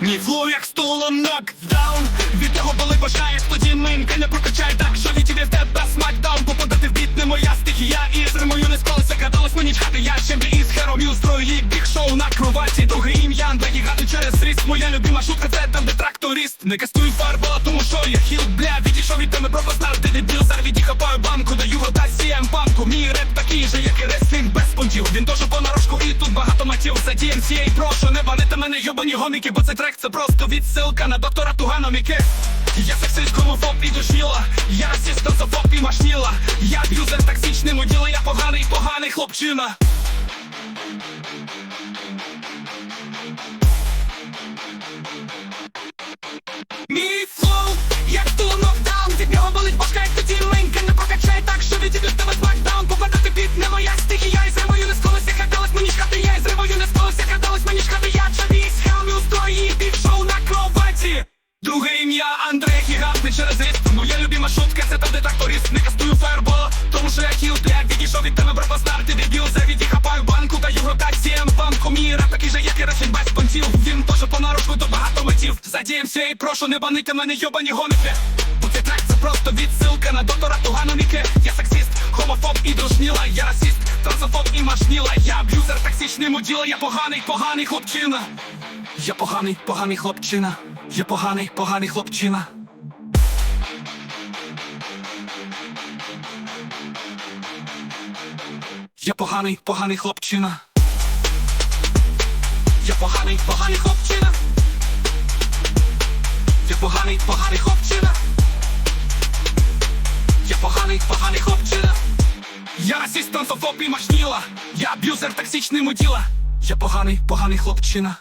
Мій флоу як стулом нокдаун Від того коли бажаєш, тоді минки не прокачай так, що від тебе в тебе смакдаун Попадати в біт не моя стихія. І з римою не склалося, гадалось мені чхати. Я чемпі із хером'ю строю їх біг шоу на кроваті. Друге ім'я, гати через ріст Моя любима шутка, це там де тракторист. Не кастую фарбола, тому що За DMCA прошу, не баните мене йобані гоміки Бо цей трек це просто відсилка на доктора Туганоміки Я сексист, гомофоб і душніла Я расист, танцофоб і машніла. Я б'юзер токсичний муділа, я поганий, поганий хлопчина. Мій флоу, як ту нокдаун Від нього болить башка, як тоді минька Не прокачай так, що від тебе в тебе смакдаун Попадати під не Ім'я Андрей Гігантний через ріст Моя любима шутка, це там де тракторист Не кастую фаербол, тому що я хіл Як відійшов від тебе брафостар, ти дебіл Завіді хапаю банку, даю ротаціям банку. Мій рап такий же, як і речень без понтів. Він теж по нарожку до багато метів Задіємося і прошу, не банити мене, йобані гоники. Бо цей трек це просто відсилка на доктора Туганоміки Я сексист, хомофоб і дружніла Я расист, трансофоб і машніла. Я аб'юзер, токсичний муділа Я поганий, поганий хлопчина Я поганий, поганий хлопчина. Я поганий, поганий хлопчина. Я поганий, поганий хлопчина. Я поганий, поганий хлопчина. Я поганий, поганий хлопчина. Я поганий, поганий хлопчина. Я расист, трансофоб і машніла Я аб'юзер, токсичний муділа Я поганий, поганий хлопчина